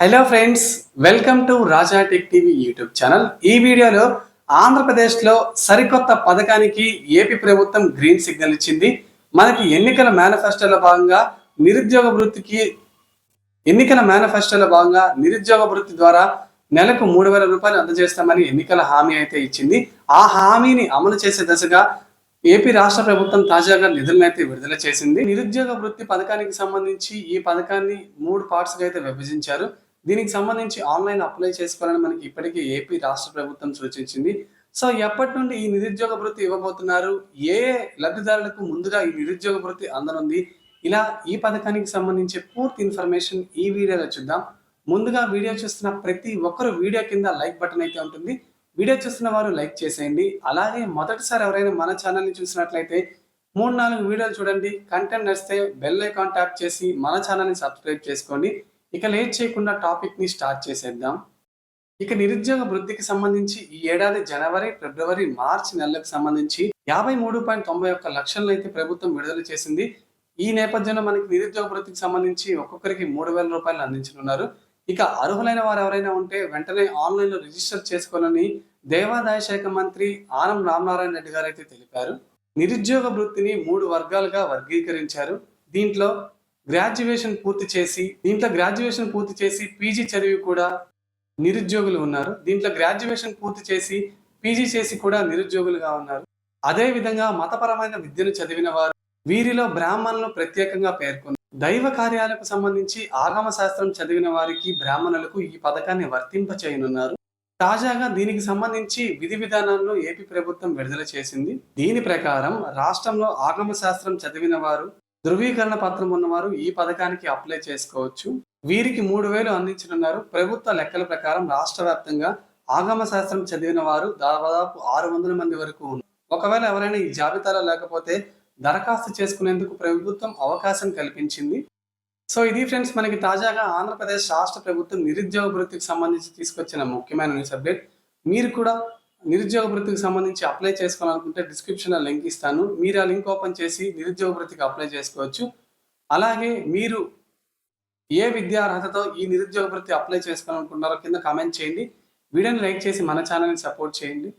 Hello friends welcome to Raja tech TV YouTube channel ఈ వీడియోలో ఆంధ్రప్రదేశ్లో సరికొత్త పథకానికి ఏపీ ప్రభుత్వం గ్రీన్ సిగ్నల్ ఇచ్చింది. మనకి ఎన్నికల మేనిఫెస్టోలో భాగంగా నిరుద్యోగ వృత్తికి ఎన్నికల మేనిఫెస్టోలో భాగంగా నిరుద్యోగ వృత్తి ద్వారా నెలకు మూడు వేల రూపాయలు అందజేస్తామని ఎన్నికల హామీ అయితే ఇచ్చింది. ఆ హామీని అమలు చేసే దశగా ఏపీ రాష్ట్ర ప్రభుత్వం తాజాగా నిధులను అయితే విడుదల చేసింది. నిరుద్యోగ వృత్తి పథకానికి సంబంధించి ఈ పథకాన్ని మూడు పార్ట్స్గా అయితే విభజించారు. దీనికి సంబంధించి ఆన్లైన్ అప్లై చేసుకోవాలని మనకి ఇప్పటికే ఏపీ రాష్ట్ర ప్రభుత్వం సూచించింది. సో ఎప్పటి నుండి ఈ నిరుద్యోగ వృత్తి ఇవ్వబోతున్నారు? ఏ లబ్ధిదారులకు ముందుగా ఈ నిరుద్యోగ వృత్తి అందనుంది? ఇలా ఈ పథకానికి సంబంధించి పూర్తి ఇన్ఫర్మేషన్ ఈ వీడియోలో చూద్దాం. ముందుగా వీడియో చూస్తున్న ప్రతి ఒక్కరు వీడియో కింద లైక్ బటన్ అయితే ఉంటుంది. వీడియో చూస్తున్న వారు లైక్ చేసేయండి. అలాగే మొదటిసారి ఎవరైనా మన ఛానల్ని చూసినట్లయితే మూడు నాలుగు వీడియోలు చూడండి. కంటెంట్ నచ్చితే బెల్ ఐకాన్ ట్యాప్ చేసి మన ఛానల్ని సబ్స్క్రైబ్ చేసుకోండి. ఇక లేట్ చేయకుండా టాపిక్ని స్టార్ట్ చేసేద్దాం. ఇక నిరుద్యోగ వృద్ధికి సంబంధించి ఈ ఏడాది జనవరి ఫిబ్రవరి మార్చి నెలలకు సంబంధించి యాభై మూడు పాయింట్ తొంభై ఒక్క లక్షలను అయితే ప్రభుత్వం విడుదల చేసింది. ఈ నేపథ్యంలో మనకి నిరుద్యోగ వృత్తికి సంబంధించి ఒక్కొక్కరికి మూడు వేల రూపాయలు అందించనున్నారు. ఇక అర్హులైన వారు ఎవరైనా ఉంటే వెంటనే ఆన్లైన్లో రిజిస్టర్ చేసుకోవాలని దేవాదాయ శాఖ మంత్రి ఆనం రామనారాయణ రెడ్డి గారు అయితే తెలిపారు. నిరుద్యోగ వృత్తిని మూడు వర్గాలుగా వర్గీకరించారు. దీంట్లో గ్రాడ్యుయేషన్ పూర్తి చేసి దీంట్లో గ్రాడ్యుయేషన్ పూర్తి చేసి పీజీ చదివి కూడా నిరుద్యోగులు ఉన్నారు. దీంట్లో గ్రాడ్యుయేషన్ పూర్తి చేసి పీజీ చేసి కూడా నిరుద్యోగులుగా ఉన్నారు. అదే విధంగా మతపరమైన విద్యను చదివిన వారు వీరిలో బ్రాహ్మణులు ప్రత్యేకంగా పేర్కొన్నారు. దైవ కార్యాలకు సంబంధించి ఆగమ శాస్త్రం చదివిన వారికి బ్రాహ్మణులకు ఈ పథకాన్ని వర్తింపచేయనున్నారు. తాజాగా దీనికి సంబంధించి విధి విధానాలను ఏపీ ప్రభుత్వం విడుదల చేసింది. దీని ప్రకారం రాష్ట్రంలో ఆగమ శాస్త్రం చదివిన వారు ధృవీకరణ పత్రం ఉన్నవారు ఈ పథకానికి అప్లై చేసుకోవచ్చు. వీరికి మూడు వేలు అందించనున్నారు. ప్రభుత్వ లెక్కల ప్రకారం రాష్ట్ర వ్యాప్తంగా ఆగమ శాస్త్రం చదివిన వారు దాదాపు ఆరు వందల మంది వరకు ఉన్నారు. ఒకవేళ ఎవరైనా ఈ జాబితాలో లేకపోతే దరఖాస్తు చేసుకునేందుకు ప్రభుత్వం అవకాశం కల్పించింది. సో ఇది ఫ్రెండ్స్ మనకి తాజాగా ఆంధ్రప్రదేశ్ రాష్ట్ర ప్రభుత్వం నిరుద్యోగ వృత్తికి సంబంధించి తీసుకొచ్చిన ముఖ్యమైన న్యూస్ అప్డేట్. మీరు కూడా నిరుద్యోగ వృత్తికి సంబంధించి అప్లై చేసుకోవాలనుకుంటే డిస్క్రిప్షన్లో లింక్ ఇస్తాను. మీరు ఆ లింక్ ఓపెన్ చేసి నిరుద్యోగ వృత్తికి అప్లై చేసుకోవచ్చు. అలాగే మీరు ఏ విద్యా అర్హతతో ఈ నిరుద్యోగ వృత్తి అప్లై చేసుకోవాలనుకుంటున్నారో కింద కామెంట్ చేయండి. వీడియోని లైక్ చేసి మన ఛానల్ని సపోర్ట్ చేయండి.